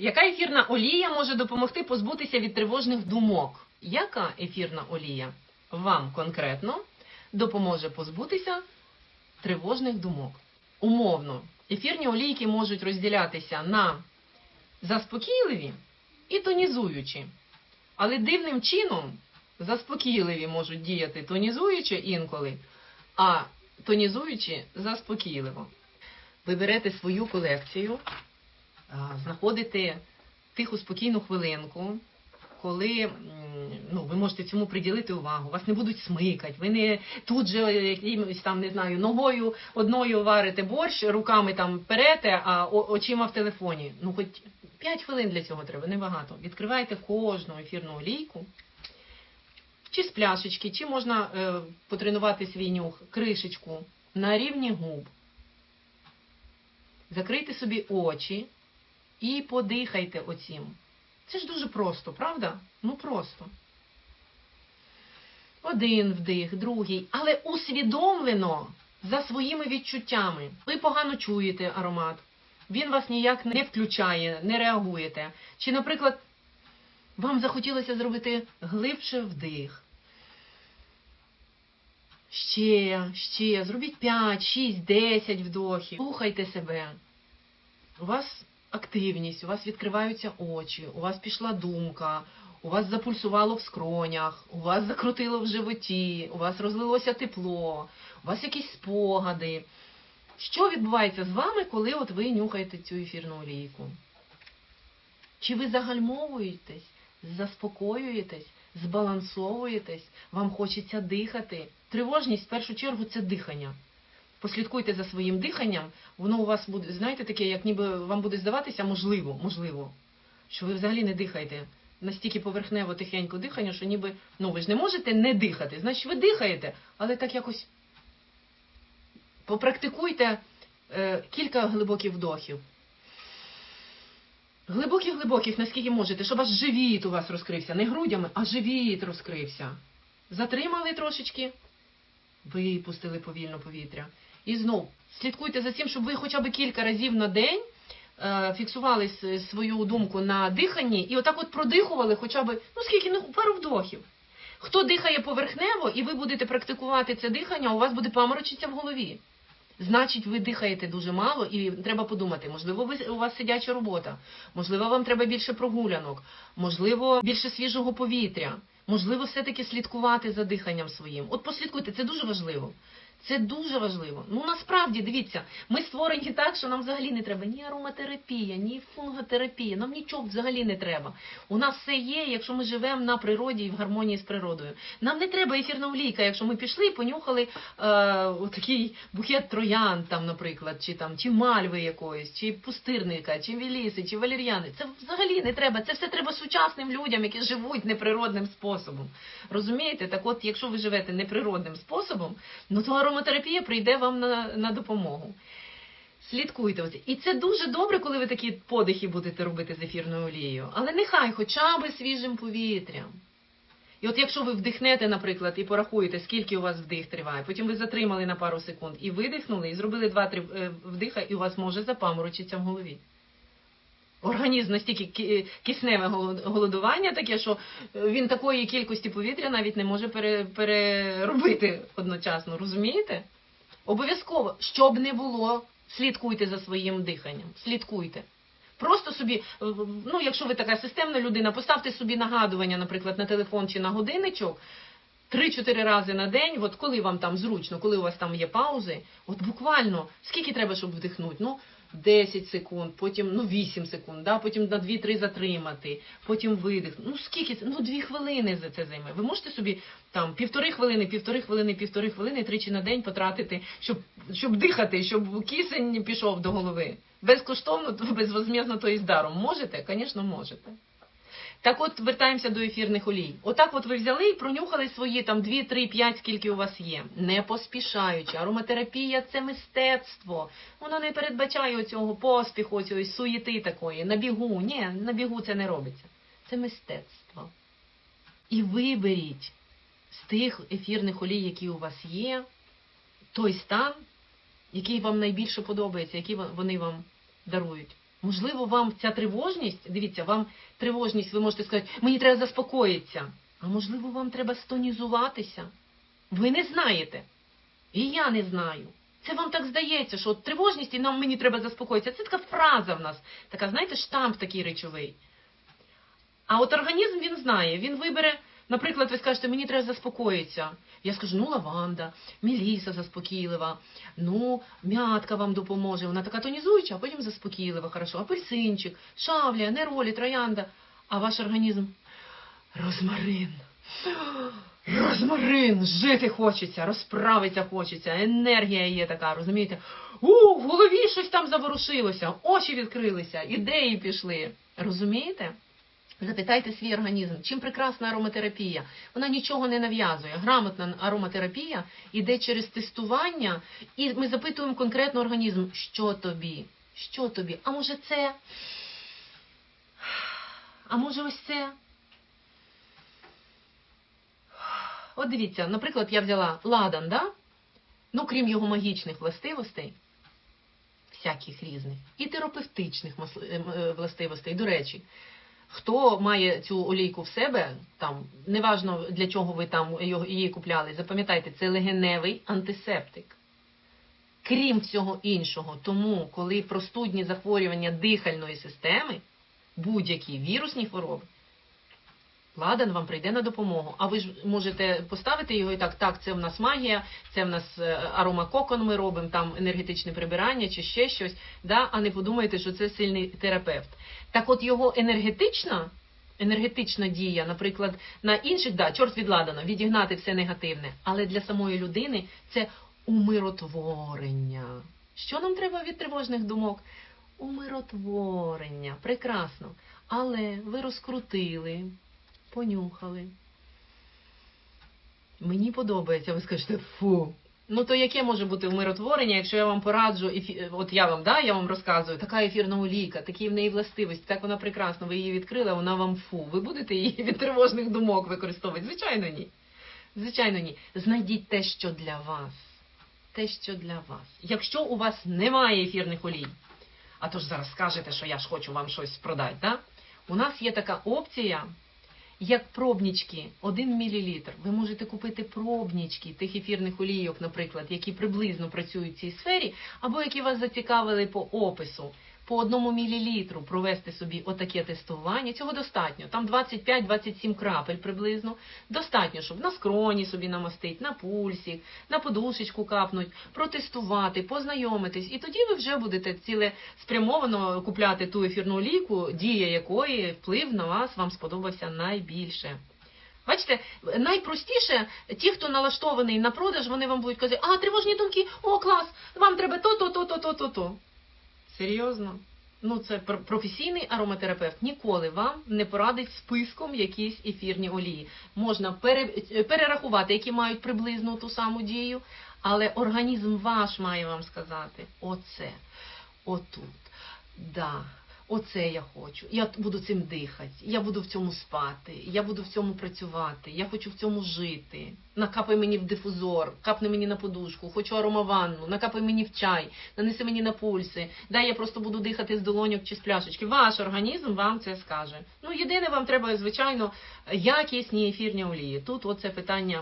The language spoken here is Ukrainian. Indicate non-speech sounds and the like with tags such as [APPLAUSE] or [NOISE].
Яка ефірна олія може допомогти позбутися від тривожних думок? Яка ефірна олія вам конкретно допоможе позбутися тривожних думок? Умовно, ефірні олійки можуть розділятися на заспокійливі і тонізуючі. Але дивним чином заспокійливі можуть діяти тонізуючи інколи, а тонізуючі заспокійливо. Ви берете свою колекцію, а, знаходите тиху спокійну хвилинку, коли ну, ви можете цьому приділити увагу, вас не будуть смикати, ви не тут же якимось там, не знаю, ногою одною варите борщ, руками там перете, а очима в телефоні. Ну, хоч 5 хвилин для цього треба, небагато. Відкривайте кожну ефірну олійку, чи з пляшечки, чи можна е, потренувати свій нюх, кришечку на рівні губ. Закрийте собі очі і подихайте оцім. Це ж дуже просто, правда? Ну просто. Один вдих, другий, але усвідомлено за своїми відчуттями. Ви погано чуєте аромат, він вас ніяк не включає, не реагуєте. Чи, наприклад, вам захотілося зробити глибше вдих. Ще, ще, зробіть 5, 6, 10 вдохів. Слухайте себе. У вас активність, у вас відкриваються очі, у вас пішла думка, у вас запульсувало в скронях, у вас закрутило в животі, у вас розлилося тепло, у вас якісь спогади. Що відбувається з вами, коли от ви нюхаєте цю ефірну олійку? Чи ви загальмовуєтесь, заспокоюєтесь, збалансовуєтесь, вам хочеться дихати? Тривожність в першу чергу це дихання. Послідкуйте за своїм диханням, воно у вас буде, знаєте, таке, як ніби вам буде здаватися, можливо, можливо, що ви взагалі не дихаєте. Настільки поверхнево тихенько дихання, що ніби, ну ви ж не можете не дихати, значить ви дихаєте, але так якось попрактикуйте е, кілька глибоких вдохів. Глибоких глибоких, наскільки можете, щоб аж живіт у вас розкрився. Не грудями, а живіт розкрився. Затримали трошечки, випустили повільно повітря. І знов слідкуйте за цим, щоб ви хоча б кілька разів на день е, фіксували свою думку на диханні і отак от продихували хоча б, ну скільки, ну пару вдохів. Хто дихає поверхнево, і ви будете практикувати це дихання, у вас буде паморочитися в голові. Значить, ви дихаєте дуже мало, і треба подумати, можливо, ви, у вас сидяча робота, можливо, вам треба більше прогулянок, можливо, більше свіжого повітря, можливо, все-таки слідкувати за диханням своїм. От послідкуйте, це дуже важливо. Це дуже важливо. Ну насправді дивіться, ми створені так, що нам взагалі не треба ні ароматерапія, ні фунготерапія. Нам нічого взагалі не треба. У нас все є, якщо ми живемо на природі і в гармонії з природою. Нам не треба ефірна олійка, якщо ми пішли і понюхали е, такий букет троян, там, наприклад, чи там чи мальви якоїсь, чи пустирника, чи віліси, чи валер'яни. Це взагалі не треба. Це все треба сучасним людям, які живуть неприродним способом. Розумієте? Так от, якщо ви живете неприродним способом, ну то ароматерапія прийде вам на, на допомогу. Слідкуйте. І це дуже добре, коли ви такі подихи будете робити з ефірною олією. Але нехай хоча б свіжим повітрям. І от якщо ви вдихнете, наприклад, і порахуєте, скільки у вас вдих триває, потім ви затримали на пару секунд і видихнули, і зробили два-три е, вдиха, і у вас може запаморочитися в голові. Організм настільки кисневе голодування таке, що він такої кількості повітря навіть не може переробити одночасно, розумієте? Обов'язково, щоб не було, слідкуйте за своїм диханням. Слідкуйте. Просто собі, ну якщо ви така системна людина, поставте собі нагадування, наприклад, на телефон чи на годинничок. Три-чотири рази на день, от коли вам там зручно, коли у вас там є паузи, от буквально скільки треба, щоб вдихнути? Ну, 10 секунд, потім ну 8 секунд, да? потім на 2-3 затримати, потім видих. Ну скільки це? Ну 2 хвилини за це займе. Ви можете собі там півтори хвилини, півтори хвилини, півтори хвилини тричі на день потратити, щоб, щоб дихати, щоб кисень пішов до голови. Безкоштовно, [LAUGHS] безвозмізно, то і з даром. Можете? Звісно, можете. Так от вертаємося до ефірних олій. Отак от ви взяли і пронюхали свої там 2, 3, 5, скільки у вас є. Не поспішаючи. Ароматерапія це мистецтво. Воно не передбачає оцього поспіху, цієї суєти такої, на бігу. Ні, на бігу це не робиться. Це мистецтво. І виберіть з тих ефірних олій, які у вас є, той стан, який вам найбільше подобається, який вони вам дарують. Можливо, вам ця тривожність, дивіться, вам тривожність, ви можете сказати, мені треба заспокоїтися. А можливо, вам треба стонізуватися. Ви не знаєте. І я не знаю. Це вам так здається, що от тривожність і нам мені треба заспокоїтися. Це така фраза в нас, така, знаєте, штамп такий речовий. А от організм він знає, він вибере, наприклад, ви скажете, мені треба заспокоїтися. Я скажу, ну лаванда, міліса заспокійлива, ну м'ятка вам допоможе. Вона така тонізуюча, а потім заспокійлива, хорошо. Апельсинчик, шавлія, неролі, троянда. А ваш організм розмарин. Розмарин, жити хочеться, розправитися хочеться, енергія є така, розумієте? У, в голові щось там заворушилося, очі відкрилися, ідеї пішли. Розумієте? Запитайте свій організм, чим прекрасна ароматерапія. Вона нічого не нав'язує. Грамотна ароматерапія йде через тестування, і ми запитуємо конкретно організм, що тобі? Що тобі? А може це? А може ось це? От дивіться, наприклад, я взяла ладан, да? ну крім його магічних властивостей, всяких різних, і терапевтичних мас- е, м, е, властивостей. До речі, хто має цю олійку в себе, там неважно для чого ви там її купляли, запам'ятайте, це легеневий антисептик. Крім всього іншого, тому коли простудні захворювання дихальної системи, будь-які вірусні хвороби, Ладан вам прийде на допомогу. А ви ж можете поставити його і так, так, це в нас магія, це в нас е, аромакокон ми робимо, там енергетичне прибирання чи ще щось, да? а не подумайте, що це сильний терапевт. Так от його енергетична, енергетична дія, наприклад, на інших, да, чорт від ладана, відігнати все негативне, але для самої людини це умиротворення. Що нам треба від тривожних думок? Умиротворення. Прекрасно. Але ви розкрутили, понюхали. Мені подобається, ви скажете, фу. Ну то яке може бути умиротворення, якщо я вам пораджу, ефі... от я вам, да, я вам розказую, така ефірна олійка, такі в неї властивості, так вона прекрасна, ви її відкрили, вона вам фу. Ви будете її від тривожних думок використовувати? Звичайно, ні. Звичайно, ні. Знайдіть те, що для вас. Те, що для вас. Якщо у вас немає ефірних олій, а то ж зараз скажете, що я ж хочу вам щось продати, да? у нас є така опція, як пробнічки, 1 мл. Ви можете купити пробнічки тих ефірних олійок, наприклад, які приблизно працюють в цій сфері, або які вас зацікавили по опису. По одному мілілітру провести собі отаке тестування. Цього достатньо. Там 25-27 крапель приблизно. Достатньо, щоб на скроні собі намастить, на пульсі, на подушечку капнуть, протестувати, познайомитись. І тоді ви вже будете цілеспрямовано купляти ту ефірну олійку, дія якої вплив на вас вам сподобався найбільше. Бачите, найпростіше, ті, хто налаштований на продаж, вони вам будуть казати, а тривожні думки, о, клас, вам треба то, то, то, то, то, то, то. Серйозно? Ну, це професійний ароматерапевт ніколи вам не порадить списком якісь ефірні олії. Можна перерахувати, які мають приблизно ту саму дію, але організм ваш має вам сказати: оце, отут, да, оце я хочу. Я буду цим дихати, я буду в цьому спати, я буду в цьому працювати, я хочу в цьому жити. Накапай мені в дифузор, капни мені на подушку, хочу аромаванну, накапай мені в чай, нанеси мені на пульси, дай я просто буду дихати з долоньок чи з пляшечки. Ваш організм вам це скаже. Ну, єдине, вам треба, звичайно, якісні ефірні олії. Тут оце питання